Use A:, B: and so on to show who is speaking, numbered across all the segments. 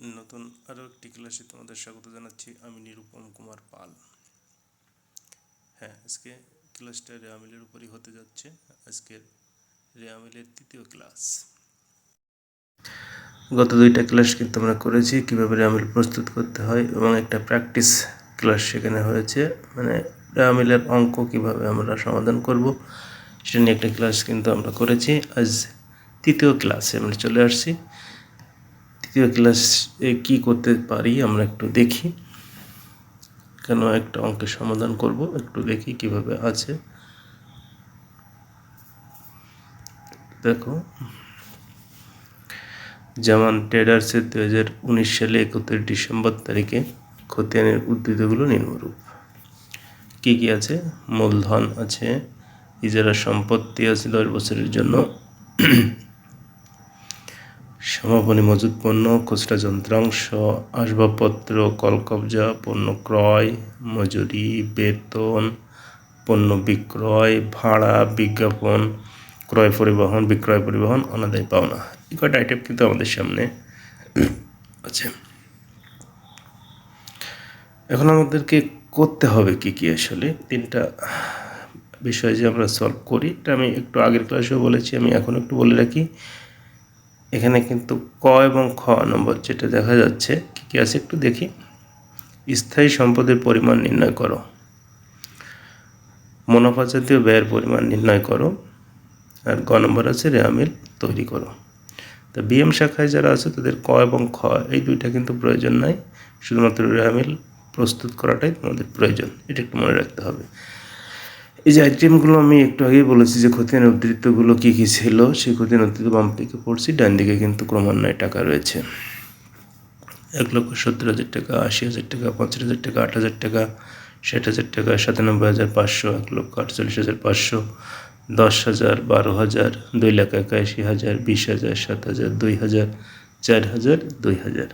A: নতুন আরও একটি ক্লাসে তোমাদের স্বাগত জানাচ্ছি। আমি নিরুপম কুমার পাল। হ্যাঁ আজকে ক্লাসটা রেয়ামিলের উপরই হতে যাচ্ছে। আজকের রেয়ামিলের তৃতীয় ক্লাস। গত দুইটা ক্লাস কিন্তু আমরা করেছি, কীভাবে রেয়ামিল প্রস্তুত করতে হয় এবং একটা প্র্যাকটিস ক্লাস সেখানে হয়েছে। মানে রেয়ামিলের অঙ্ক কীভাবে আমরা সমাধান করব, সেটা নিয়ে একটা ক্লাস কিন্তু আমরা করেছি। আজ তৃতীয় ক্লাসে আমরা চলে আসছি। তৃতীয় ক্লাসে কি করতে পারি আমরা একটু দেখি। কেন একটা অঙ্কের সমাধান করব, একটু দেখি কীভাবে আছে। দেখো। যেমন ট্রেডার্সের দু হাজার উনিশ সালে একত্রিশ ডিসেম্বর তারিখে খতিয়ানের উদ্ভিদগুলো নিম্নরূপ। কী কী আছে? মূলধন আছে, ইজারা সম্পত্তি আছে দশ বছরের জন্য। সমাপনী মজুদ পণ্য, খুচরা যন্ত্রাংশ, আসবাবপত্র, কলকবজা, পণ্য ক্রয়, মজুরি, বেতন, পণ্য বিক্রয়, ভাড়া, বিজ্ঞাপন, ক্রয় পরিবহন, বিক্রয় পরিবহন, অনাদায় পাওনা। এই কয়টা আইটেম কিন্তু আমাদের সামনে আছে। এখন আমাদেরকে করতে হবে কি কি আসলে? তিনটা বিষয় যে আমরা সলভ করি। এটা আমি একটু আগের ক্লাসেও বলেছি, আমি এখন একটু বলে রাখি। এখানে কিন্তু ক এবং খ নম্বর যেটা দেখা যাচ্ছে, কী কী আছে একটু দেখি। স্থায়ী সম্পদের পরিমাণ নির্ণয় করো। মুনাফা জাতীয় ব্যয়ের পরিমাণ নির্ণয় করো। আর গ নম্বর আছে রেয়ামিল তৈরি করো। তা বিএম শাখায় যারা আছে তাদের ক এবং খ, এই দুইটা কিন্তু প্রয়োজন নাই। শুধুমাত্র রেয়ামিল প্রস্তুত করাটাই তোমাদের প্রয়োজন। এটা একটু মনে রাখতে হবে। এই যে আইটেমগুলো আমি একটু আগেই বলেছি যে খতিয়ান উদ্ধৃতগুলো কী কী ছিল, সেই খতিয়ান উদ্ধৃত বাম দিকে পড়ছি, ডান দিকে কিন্তু ক্রমান্বয়ে টাকা রয়েছে। এক লক্ষ সত্তর হাজার টাকা, আশি হাজার টাকা, পঞ্চাশ হাজার টাকা, আট হাজার টাকা, ষাট হাজার টাকা, সাতানব্বই হাজার পাঁচশো, এক লক্ষ আটচল্লিশ হাজার পাঁচশো, দশ হাজার, বারো হাজার, দুই লাখ একাশি হাজার, বিশ হাজার, সাত হাজার, দুই হাজার, চার হাজার, দুই হাজার।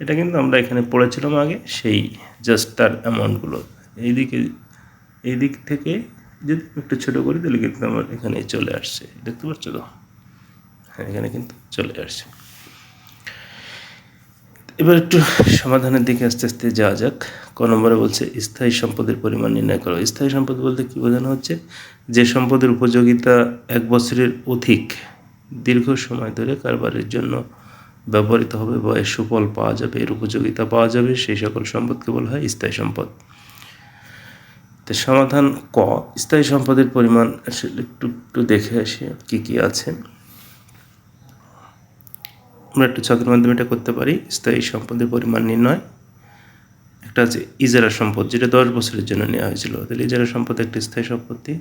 A: এটা কিন্তু আমরা এখানে পড়েছিলাম আগে, সেই জাস্ট তার অ্যামাউন্টগুলো এইদিকে এই দিক থেকে যদি একটু ছোটো করি তাহলে কিন্তু আমার এখানে চলে আসছে। দেখতে পাচ্ছ তো? হ্যাঁ এখানে কিন্তু চলে আসছে। এবার একটু সমাধানের দিকে আস্তে আস্তে যাওয়া যাক। ক নম্বরে বলছে, স্থায়ী সম্পদের পরিমাণ নির্ণয় করো। স্থায়ী সম্পদ বলতে কী বোঝানো হচ্ছে? যে সম্পদের উপযোগিতা এক বছরের অধিক দীর্ঘ সময় ধরে কারবারের জন্য ব্যবহৃত হবে বা সুফল পাওয়া যাবে, এর উপযোগিতা পাওয়া যাবে, সেই সকল সম্পদকে বলা হয় স্থায়ী সম্পদ। তো সমাধান ক? স্থায়ী সম্পদের পরিমাণ আসলে একটু একটু দেখে আসি কী কী আছে। আমরা একটু ছকের মাধ্যমে এটা করতে পারি। স্থায়ী সম্পদের পরিমাণ নির্ণয়। একটা আছে ইজারা সম্পদ, যেটা দশ বছরের জন্য নেওয়া হয়েছিল। তাহলে ইজারা সম্পদ একটা স্থায়ী সম্পত্তি।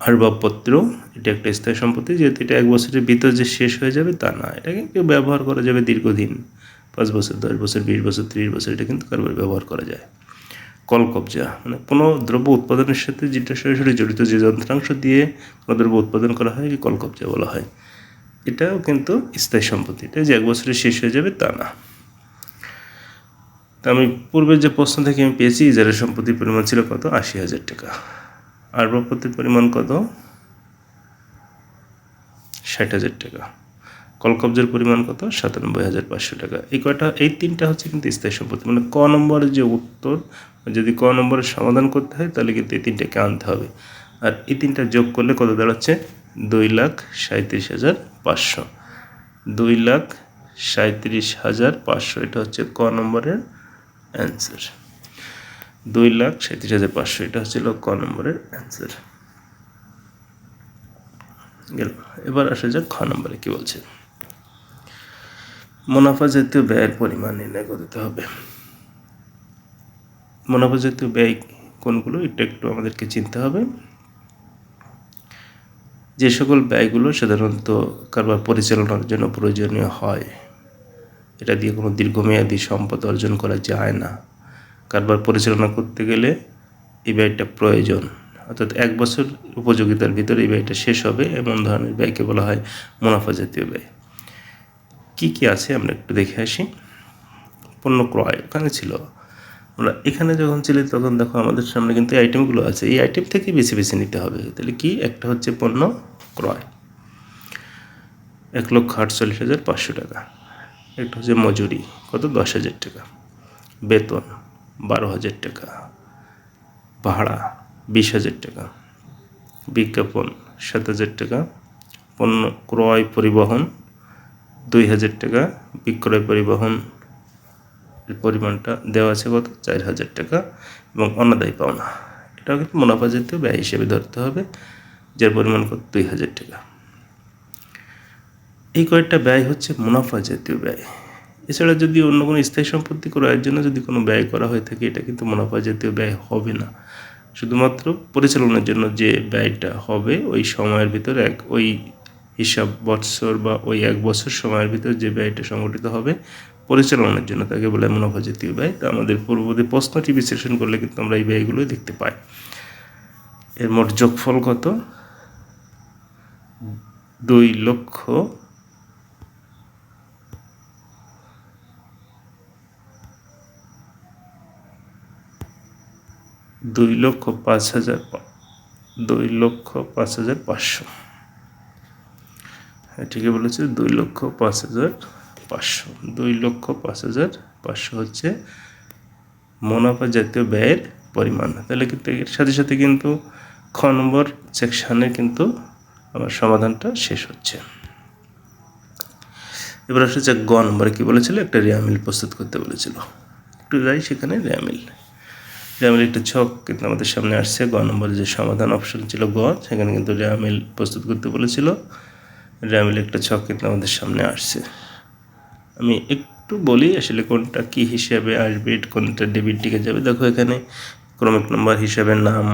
A: আসবাবপত্র, এটা একটা স্থায়ী সম্পত্তি। যেহেতু এটা এক বছরের ভিতর যে শেষ হয়ে যাবে, তা না। এটাকে কেউ ব্যবহার করা যাবে দীর্ঘদিন। পাঁচ বছর, দশ বছর, বিশ বছর, ত্রিশ বছর, এটা কিন্তু কারবার ব্যবহার করা যায়। কল কবজা মানে কোনো দ্রব্য উৎপাদনের সাথে যেটা সরাসরি জড়িত যে যন্ত্রাংশ দিয়ে কোনো দ্রব্য উৎপাদন করা হয় কল কবজা বলা হয়। এটাও কিন্তু স্থায়ী সম্পত্তি। এটা যে এক বছরে শেষ হয়ে যাবে, তা না। তা আমি পূর্বের যে প্রশ্ন থেকে আমি পেয়েছি ইজারা সম্পত্তির পরিমাণ ছিল কত? আশি হাজার টাকা। আর বাপত্তির পরিমাণ কত? ষাট হাজার টাকা। কলকবজের পরিমাণ কত? সাতানব্বই হাজার পাঁচশো টাকা। এই কয়টা? এই তিনটা হচ্ছে কিন্তু স্থায়ী সম্পত্তি। মানে ক নম্বরের যে উত্তর, যদি ক নম্বরের সমাধান করতে হয়, তাহলে কিন্তু এই তিনটাকে আনতে হবে? আর এই তিনটা যোগ করলে কত দাঁড়াচ্ছে? দুই লাখ সাঁত্রিশ হাজার পাঁচশো। দুই লাখ সাঁত্রিশ হাজার পাঁচশো। এটা হচ্ছে ক নম্বরের অ্যান্সার। দুই লাখ সাঁত্রিশ হাজার পাঁচশো। এটা হচ্ছিল ক নম্বরের অ্যান্সার। গেল। এবার আসা যাক খ নম্বরে কী বলছে। মুনাফা জাতীয় ব্যয়ের পরিমাণ নির্ণয় করতে হবে। মুনাফা জাতীয় ব্যয় কোনগুলো, এটা একটু আমাদেরকে চিনতে হবে। যে সকল ব্যয়গুলো সাধারণত কারবার পরিচালনার জন্য প্রয়োজনীয় হয়, এটা দিয়ে কোনো দীর্ঘমেয়াদী সম্পদ অর্জন করা যায় না। কারবার পরিচালনা করতে গেলে এই ব্যয়টা প্রয়োজন, অর্থাৎ এক বছর উপযোগিতার ভিতরে এই ব্যয়টা শেষ হবে, এমন ধরনের ব্যয়কে বলা হয় মুনাফা জাতীয় ব্যয়। কী কী আছে আমরা একটু দেখে আসি। পণ্য ক্রয় ওখানে ছিল। আমরা এখানে যখন ছিলি তখন দেখো আমাদের সামনে কিন্তু এই আইটেমগুলো আছে। এই আইটেম থেকে বেছে বেছে নিতে হবে। তাহলে কি? একটা হচ্ছে পণ্য ক্রয় এক লক্ষ আটচল্লিশ হাজার পাঁচশো টাকা। একটা হচ্ছে মজুরি। কত? দশ হাজার টাকা। বেতন বারো হাজার টাকা। ভাড়া বিশ হাজার টাকা। বিজ্ঞাপন সাত হাজার টাকা। পণ্য ক্রয় পরিবহন দুই হাজার টাকা বিক্রয় পরিবহন পরিমাণটা দেওয়া আছে কত? চার হাজার টাকা এবং অনাদায় পাওনা। এটাও কিন্তু মুনাফা জাতীয় ব্যয় হিসেবে ধরতে হবে, যার পরিমাণ কত? দুই হাজার টাকা। এই কয়েকটা ব্যয় হচ্ছে মুনাফা জাতীয় ব্যয়। এছাড়া যদি অন্য কোনো স্থায়ী সম্পত্তি ক্রয়ের জন্য যদি কোনো ব্যয় করা হয়ে থাকে, এটা কিন্তু মুনাফা জাতীয় ব্যয় হবে না। শুধুমাত্র পরিচালনার জন্য যে ব্যয়টা হবে, ওই সময়ের ভিতরে এক ওই হিসাব বৎসর বা ওই এক বছর সময়ের ভিতরে যে ব্যয়টা সংগঠিত হবে পরিচালনার জন্য তাকে বলে মুনাফা জাতীয় ব্যয়। তা আমাদের পূর্ববর্তী প্রশ্নটি বিশ্লেষণ করলে কিন্তু আমরা এই ব্যয়গুলোই দেখতে পাই। এর মোট যোগফল কত? দুই লক্ষ দুই লক্ষ পাঁচ হাজার দুই লক্ষ পাঁচ হাজার পাঁচশো। ঠিকই বলেছে দুই লক্ষ পাঁচ হাজার পাঁচশো। দুই লক্ষ পাঁচ হাজার পাঁচশো হচ্ছে মুনাফা জাতীয় ব্যয়ের পরিমাণ। তাহলে কিন্তু এর সাথে সাথে কিন্তু খ নম্বর সেকশানে কিন্তু আমার সমাধানটা শেষ হচ্ছে। এবার আসলে যে গ নম্বরে কী বলেছিল, একটা রেয়ামিল প্রস্তুত করতে বলেছিল। একটু যাই সেখানে, রেয়ামিল। রেয়ামিল একটা ছক কিন্তু আমাদের সামনে আসছে। গ নম্বরে যে সমাধান অপশন ছিল গ, সেখানে কিন্তু রেয়ামিল প্রস্তুত করতে বলেছিল। রেয়ামিল একটা ছক কিন্তু আমাদের সামনে আসছে। আমি একটু বলি আসলে কোনটা কি হিসাবে আসবে, কোনটা ডেবিট টিকে যাবে। দেখো এখানে ক্রমিক নম্বর হিসাবে নাম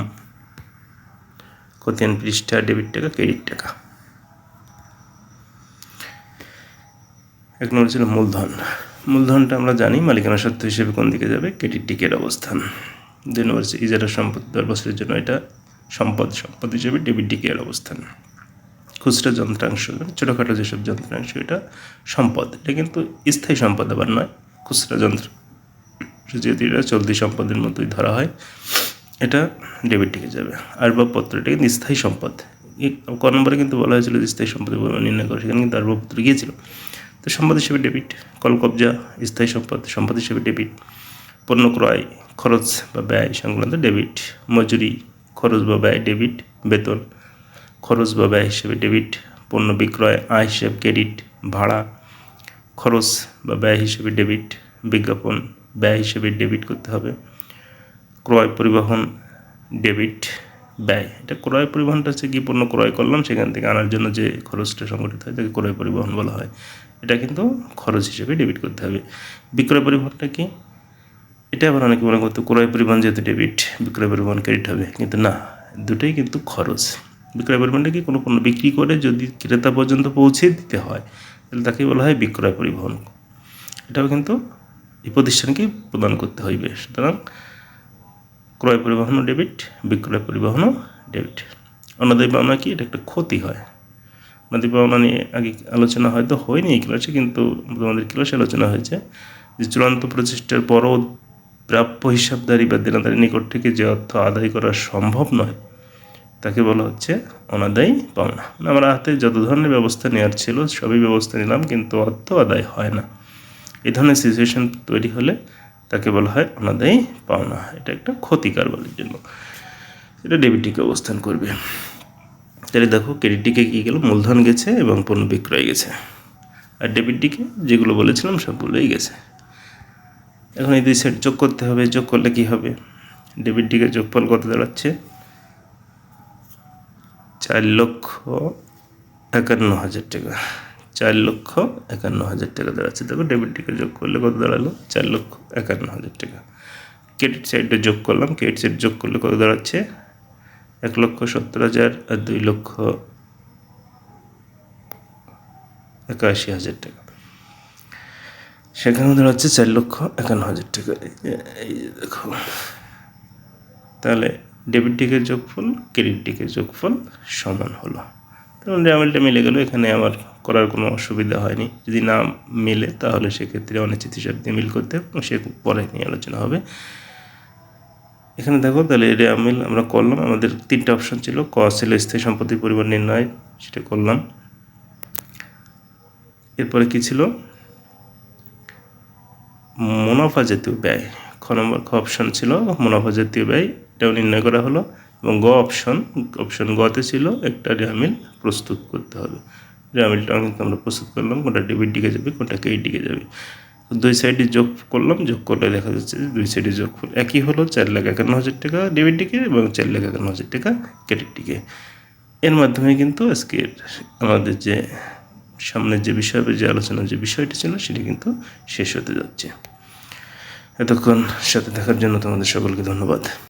A: কতিয়ান পৃষ্ঠা, ডেবিট টাকা, ক্রেডিট টাকা। এক নম্বর ছিল মূলধন। মূলধনটা আমরা জানি মালিকানা সত্ত্ব হিসেবে কোন দিকে যাবে, ক্রেডিট টিকের অবস্থান। দুই নম্বর ইজারা সম্পত্তি দশ বছরের জন্য এটা সম্পদ সম্পদ হিসেবে ডেবিট টিকের অবস্থান। খুচরা যন্ত্রাংশ, ছোটোখাটো যেসব যন্ত্রাংশ, এটা সম্পদ। এটা কিন্তু স্থায়ী সম্পদ আবার নয়, খুচরা যন্ত্র। যেহেতু এটা চলতি সম্পদের মতোই ধরা হয়, এটা ডেবিট টিকে যাবে। আসবাবপত্র, এটা কিন্তু স্থায়ী সম্পদ। ক নম্বরে কিন্তু বলা হয়েছিল যে স্থায়ী পরিমাণ নির্ণয় করে সেখানে কিন্তু আসবাবপত্র গিয়েছিল। তো সম্পদ হিসেবে ডেবিট কলকবজা, স্থায়ী সম্পদ সম্পদ হিসেবে ডেবিট পণ্য ক্রয়, খরচ বা ব্যয় সংক্রান্ত ডেবিট মজুরি, খরচ বা ব্যয় ডেবিট বেতন। খরচ বা ব্যয় হিসেবে ডেবিট, পণ্য বিক্রয়, আয় হিসেবে ক্রেডিট, ভাড়া, খরচ বা ব্যয় হিসেবে ডেবিট, বিজ্ঞাপন ব্যয় হিসেবে ডেবিট করতে হবে, ক্রয় পরিবহন, ডেবিট, ব্যয়। এটা ক্রয় পরিবহনটা হচ্ছে কি, পণ্য ক্রয় করলাম, সেখান থেকে আনার জন্য যে খরচটা সংগঠিত হয়, তাকে ক্রয় পরিবহন বলা হয়। এটা কিন্তু খরচ হিসেবে ডেবিট করতে হবে। বিক্রয় পরিবহনটা কি? এটা আবার অনেকে মনে করতো, ক্রয় পরিবহন যেহেতু ডেবিট, বিক্রয় পরিবহন ক্রেডিট হবে। কিন্তু না, দুটোই কিন্তু খরচ। বিক্রয় পরিবহনটা কি? কোনো পণ্য বিক্রি করে যদি ক্রেতা পর্যন্ত পৌঁছে দিতে হয়, তাহলে তাকে বলা হয় বিক্রয় পরিবহন। এটাও কিন্তু এই প্রতিষ্ঠানকে প্রদান করতে হইবে। সুতরাং ক্রয় পরিবহনও ডেবিট, বিক্রয় পরিবহনও ডেবিট। অন্যদের পাওনা কি? এটা একটা ক্ষতি হয়। অন্যদের পাওনা নিয়ে আগে আলোচনা হয়তো হয়নি এই ক্লাসে, কিন্তু আমাদের ক্লাসে আলোচনা হয়েছে যে চূড়ান্ত প্রচেষ্টার পরও প্রাপ্য হিসাবদারি বা দেনাদারি নিকট থেকে যে অর্থ আদায় করা সম্ভব নয় তাকে বলা হচ্ছে অনাদায়ী পাওনা। মানে আমার হাতে যত ধরনের ব্যবস্থা নেওয়ার ছিল, সবই ব্যবস্থা নিলাম, কিন্তু অর্থ আদায় হয় না। এই ধরনের সিচুয়েশন তৈরি হলে তাকে বলা হয় অনাদায়ী পাওনা। এটা একটা ক্ষতিকার বলের জন্য। এটা ডেবিট দিকে অবস্থান করবে। তাহলে দেখো ক্রেডিট দিকে কী গেল? মূলধন গেছে এবং পণ্য বিক্রয় গেছে। আর ডেবিট দিকে যেগুলো বলেছিলাম, সবগুলোই গেছে। এখন এই দুই সেট যোগ করতে হবে। যোগ করলে কি হবে? ডেবিট দিকে যোগফল কত দাঁড়াচ্ছে? চার লক্ষ একান্ন হাজার টাকা। চার লক্ষ একান্ন হাজার টাকা দাঁড়াচ্ছে। দেখো ডেবিট টিকে যোগ করলে কত দাঁড়াল? চার লক্ষ একান্ন হাজার টাকা। ক্রেডিট সাইডে যোগ করলাম। ক্রেডিট সাইড যোগ করলে কত দাঁড়াচ্ছে? এক লক্ষ সত্তর হাজার আর দুই লক্ষ একাশি হাজার টাকা। সেখানে দাঁড়াচ্ছে চার লক্ষ একান্ন হাজার টাকা। এই যে দেখো। তাহলে ডেবিট টিকের যোগফল, ক্রেডিট টিকের যোগফল সমান হলো। তখন রেয়ামিলটা মিলে গেল, এখানে আমার করার কোনো অসুবিধা হয়নি। যদি না মিলে, তাহলে সেক্ষেত্রে অনিশ্চিত হিসাব দিয়ে মিল করতে সে পরে নিয়ে আলোচনা হবে। এখানে দেখো, তাহলে রেয়ামিল আমরা করলাম, আমাদের তিনটা অপশন ছিল ক ছিল স্থায়ী সম্পত্তির পরিমাণ নির্ণয়, সেটা করলাম। এরপরে কি ছিল? মুনাফা জাতীয় ব্যয়, খ নম্বর, খ অপশন ছিল, মুনাফা জাতীয় ব্যয় এটাও নির্ণয় করা হলো এবং গ অপশন অপশন গতে ছিল একটা রেয়ামিল প্রস্তুত করতে হবে। রেয়ামিলটাও কিন্তু আমরা প্রস্তুত করলাম, কোনটা ডেবিট দিকে যাবে, কোনটা ক্রেডিট দিকে যাবে। দুই সাইডে যোগ করলাম, যোগ করলে দেখা যাচ্ছে যে দুই সাইডে যোগ একই হলো, চার লাখ একান্ন হাজার টাকা ডেবিট দিকে এবং চার লাখ একান্ন হাজার টাকা ক্রেডিট দিকে। এর মাধ্যমে কিন্তু আজকের আমাদের যে সামনের যে বিষয় যে আলোচনার যে বিষয়টি ছিল সেটি কিন্তু শেষ হতে যাচ্ছে। এতক্ষণ সাথে থাকার জন্য তোমাদের সকলকে ধন্যবাদ।